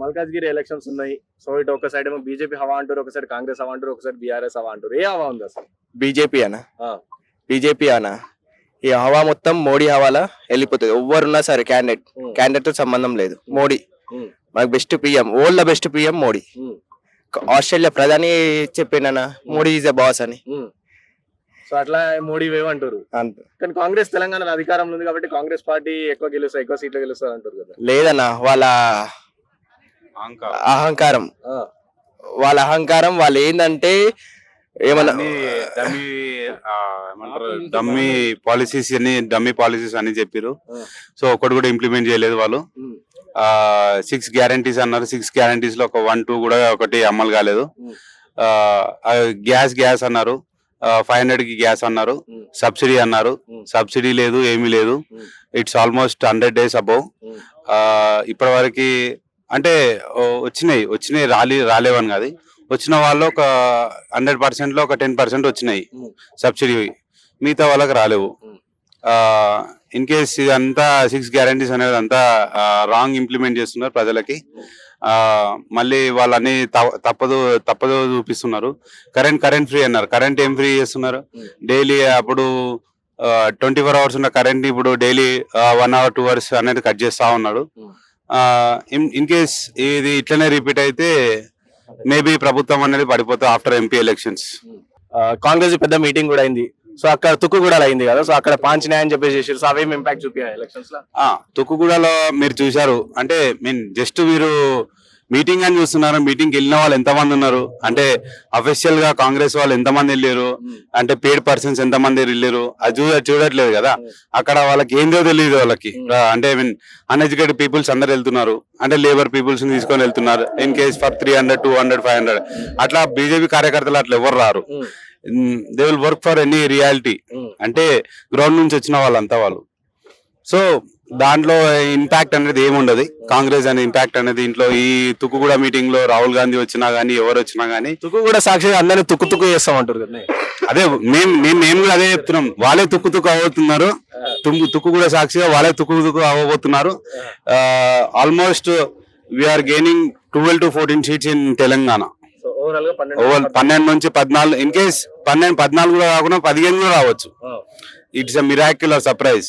Malkajgiri elections ఉన్నాయి. So ఇటు ఒక సైడ్ ఏమో బీజేపీ హవా అంటారు ఒకసారి కాంగ్రెస్ హవా అంటారు ఒకసారి బీఆర్ఎస్ హవా అంటారు. ఏ హవా ఉంది అసలు? బీజేపీ అన్న ఆ. బీజేపీ అన్న ఈ హవా మొత్తం మోడీ హవాలా వెళ్ళిపోతుంది. ఎవరున్నా సరే క్యాండిడేట్. ఉమ్, క్యాండిడేట్తో సంబంధం లేదు. మోడీ. ఉమ్, మనకు best PM old best PM Modi. Um, Australia ప్రధాని చెప్పిండన్న మోడీ ఈజ్ ఎ బాస్ అని. ఉమ్. సో అట్లా మోడీ వేవ్ అంటారు. అంత. కానీ కాంగ్రెస్ తెలంగాణలో అధికారంలో ఉంది కాబట్టి కాంగ్రెస్ పార్టీ ఎక్కువ గెలుస్తారు ఎక్కువ సీట్లు గెలుస్తారు అంటారు కదా. లేదన్న వాళ్ళ అహంకారం. వాళ్ళ అహంకారం వాళ్ళు ఏంటంటే ఏమన్నా డమ్మీ పాలసీస్ అని డమ్మీ పాలసీస్ అని చెప్పారు. సో ఒకటి కూడా ఇంప్లిమెంట్ చేయలేదు వాళ్ళు. సిక్స్ గ్యారంటీస్ అన్నారు. సిక్స్ గ్యారంటీస్లో ఒక వన్ టూ కూడా ఒకటి అమలు కాలేదు. గ్యాస్ గ్యాస్ అన్నారు. ఫైవ్ హండ్రెడ్కి గ్యాస్ అన్నారు. సబ్సిడీ అన్నారు. సబ్సిడీ లేదు ఏమీ లేదు. It's almost hundred days above ఇప్పటి వరకు అంటే వచ్చినాయి. వచ్చినాయి రాలి రాలేవని కాదు. వచ్చిన వాళ్ళు ఒక హండ్రెడ్ పర్సెంట్లో ఒక టెన్ పర్సెంట్ వచ్చినాయి. సబ్సిడీ. మిగతా వాళ్ళకి రాలేవు. ఇన్ కేస్ ఇదంతా సిక్స్ గ్యారంటీస్ అనేది అంతా రాంగ్ ఇంప్లిమెంట్ చేస్తున్నారు ప్రజలకి. ఆ, మళ్ళీ వాళ్ళని త- తప్పదు తప్పదు చూపిస్తున్నారు. కరెంట్ కరెంట్ ఫ్రీ అన్నారు. కరెంట్ ఏం ఫ్రీ చేస్తున్నారు. డైలీ అప్పుడు ట్వంటీ ఫోర్ అవర్స్ ఉన్న కరెంట్ ఇప్పుడు daily one hour two hours అనేది కట్ చేస్తా ఉన్నాడు. ఇన్ కేస్ ఇది ఇట్లనే రిపీట్ అయితే మేబీ ప్రభుత్వం అనేది పడిపోతుంది ఆఫ్టర్ ఎంపీ ఎలక్షన్స్ కాంగ్రెస్ పెద్ద మీటింగ్ కూడా అయింది. సో అక్కడ తుక్కు కూడా అయింది కదా సో అక్కడ పాంచినాయని అని చెప్పేసి చేసారు సో అవేం ఇంపాక్ట్ చూపించాయి ఎలక్షన్స్లో? తుక్కుగూడలో మీరు చూశారు. అంటే మీన్ జస్ట్ మీరు మీటింగ్ అని చూస్తున్నారు. మీటింగ్ వెళ్ళిన వాళ్ళు ఎంతమంది ఉన్నారు? అంటే అఫీషియల్గా కాంగ్రెస్ వాళ్ళు ఎంతమంది వెళ్ళారు అంటే పేడ్ పర్సన్స్ ఎంతమంది వెళ్ళారు అది చూ చూడట్లేదు కదా. అక్కడ వాళ్ళకి ఏందో తెలియదు వాళ్ళకి. ఆ, అంటే మీన్ అన్ఎడ్యుకేటెడ్ పీపుల్స్ అందరు వెళ్తున్నారు. అంటే లేబర్ పీపుల్స్ తీసుకొని వెళ్తున్నారు. In case for three hundred two hundred five hundred అట్లా బీజేపీ కార్యకర్తలు అట్లా ఎవరు రారు. They will work for any reality అంటే గ్రౌండ్ నుంచి వచ్చిన వాళ్ళంతా వాళ్ళు. సో దాంట్లో ఇంపాక్ట్ అనేది ఏముండదు. కాంగ్రెస్ అనే ఇంపాక్ట్ అనేది ఇంట్లో ఈ తుక్కుగూడ మీటింగ్లో రాహుల్ గాంధీ వచ్చినా గానీ ఎవరు వచ్చినా గానీ తుక్కు కూడా సాక్షిగా అందరినీ తుక్కు తుక్కు చేస్తామంటారు కదా అదే మేము మేము మేము కూడా అదే చెప్తున్నాం. వాళ్ళే తుక్కు తుక్కు అవ్వబోతున్నారు. తుక్కు తుక్కు కూడా సాక్షిగా వాళ్ళే తుక్కు తుక్కు అవ్వబోతున్నారు. Almost we're gaining twelve to fourteen seats in Telangana పన్నెండు నుంచి పద్నాలుగు ఇన్ కేస్ పన్నెండు పద్నాలుగు కూడా కాకుండా పదిహేను కూడా రావచ్చు. It's a మిరాక్యులర్ surprise